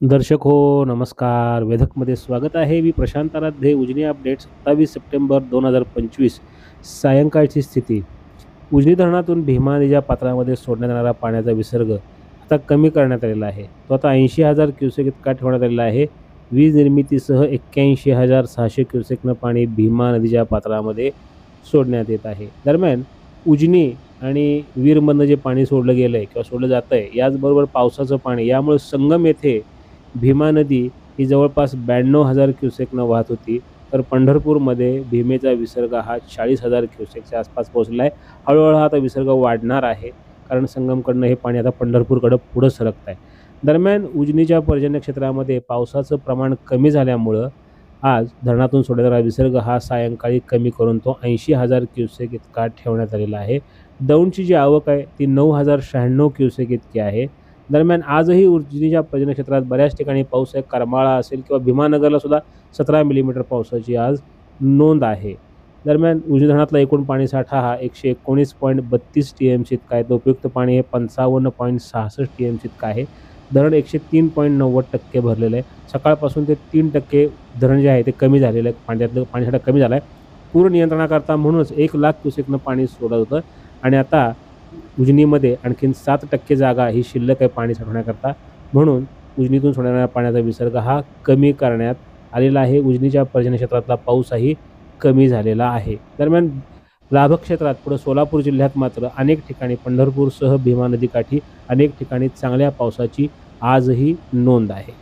दर्शक हो नमस्कार. वेधकमध्ये स्वागत आहे. मी प्रशांत आराध्ये उजनी अपडेट सत्तावीस सप्टेंबर दोन हजार पंचवीस. सायंकाळची स्थिती. उजनी धरणातून भीमा नदीच्या पात्रामध्ये सोडण्यात येणारा पाण्याचा विसर्ग आता कमी करण्यात आलेला आहे. तो आता ऐंशी हजार क्युसेक इतका ठेवण्यात आलेला आहे. वीज निर्मितीसह एक्क्याऐंशी हजार सहाशे क्युसेकनं पाणी भीमा नदीच्या पात्रामध्ये सोडण्यात येत आहे. दरम्यान उजनी आणि वीरमधनं जे पाणी सोडलं गेलं आहे किंवा सोडलं जातं आहे याचबरोबर पावसाचं पाणी यामुळे संगम येथे भीमा नदी ही जवळपास ब्याण्णव हजार क्युसेकनं वाहत होती तर पंढरपूरमध्ये भीमेचा विसर्ग हा चाळीस हजार क्युसेकच्या आसपास पोहोचला आहे. हळूहळू हा आता विसर्ग वाढणार आहे कारण संगमकडनं हे पाणी आता पंढरपूरकडं पुढं सरकत आहे दरम्यान उजनीच्या पर्जन्य क्षेत्रामध्ये पावसाचं प्रमाण कमी झाल्यामुळं आज धरणातून सोडलेला विसर्ग हा सायंकाळी कमी करून तो ऐंशी हजार क्युसेक इतका ठेवण्यात आलेला आहे. दौंडची जी आवक आहे ती नऊ हजार शहाण्णव क्युसेक इतकी आहे. दरम्यान आजही उर्जिनीच्या पर्जन्य क्षेत्रात बऱ्याच ठिकाणी पाऊस आहे. करमाळा असेल किंवा भीमानगरला सुद्धा सतरा मिलीमीटर पावसाची आज नोंद आहे. दरम्यान उजनी धरणातला एकूण पाणीसाठा हा एकशे एकोणीस पॉईंट बत्तीस टी एम सी इतका आहे. तर उपयुक्त पाणी हे पंचावन्न पॉईंट सहासष्ट टी एम सी इतका आहे. धरण एकशे तीन पॉईंट नव्वद टक्के भरलेलं आहे. सकाळपासून ते तीन टक्के धरण जे आहे ते कमी झालेलं आहे. पाण्यातलं पाणीसाठा कमी झाला आहे. पूर नियंत्रणाकरता म्हणूनच एक लाख क्युसेकनं पाणी सोडत होतं. आणि आता उजनीमध्ये आणखीन सात टक्के जागा ही शिल्लक आहे पाणी साठवण्याकरता. म्हणून उजनीतून सोडणाऱ्या पाण्याचा विसर्ग हा कमी करण्यात आलेला आहे. उजनीच्या पर्जन्यक्षेत्रातला पाऊसही कमी झालेला आहे. दरम्यान लाभक क्षेत्रात पुढं सोलापूर जिल्ह्यात मात्र अनेक ठिकाणी पंढरपूरसह भीमा नदीकाठी अनेक ठिकाणी चांगल्या पावसाची आजही नोंद आहे.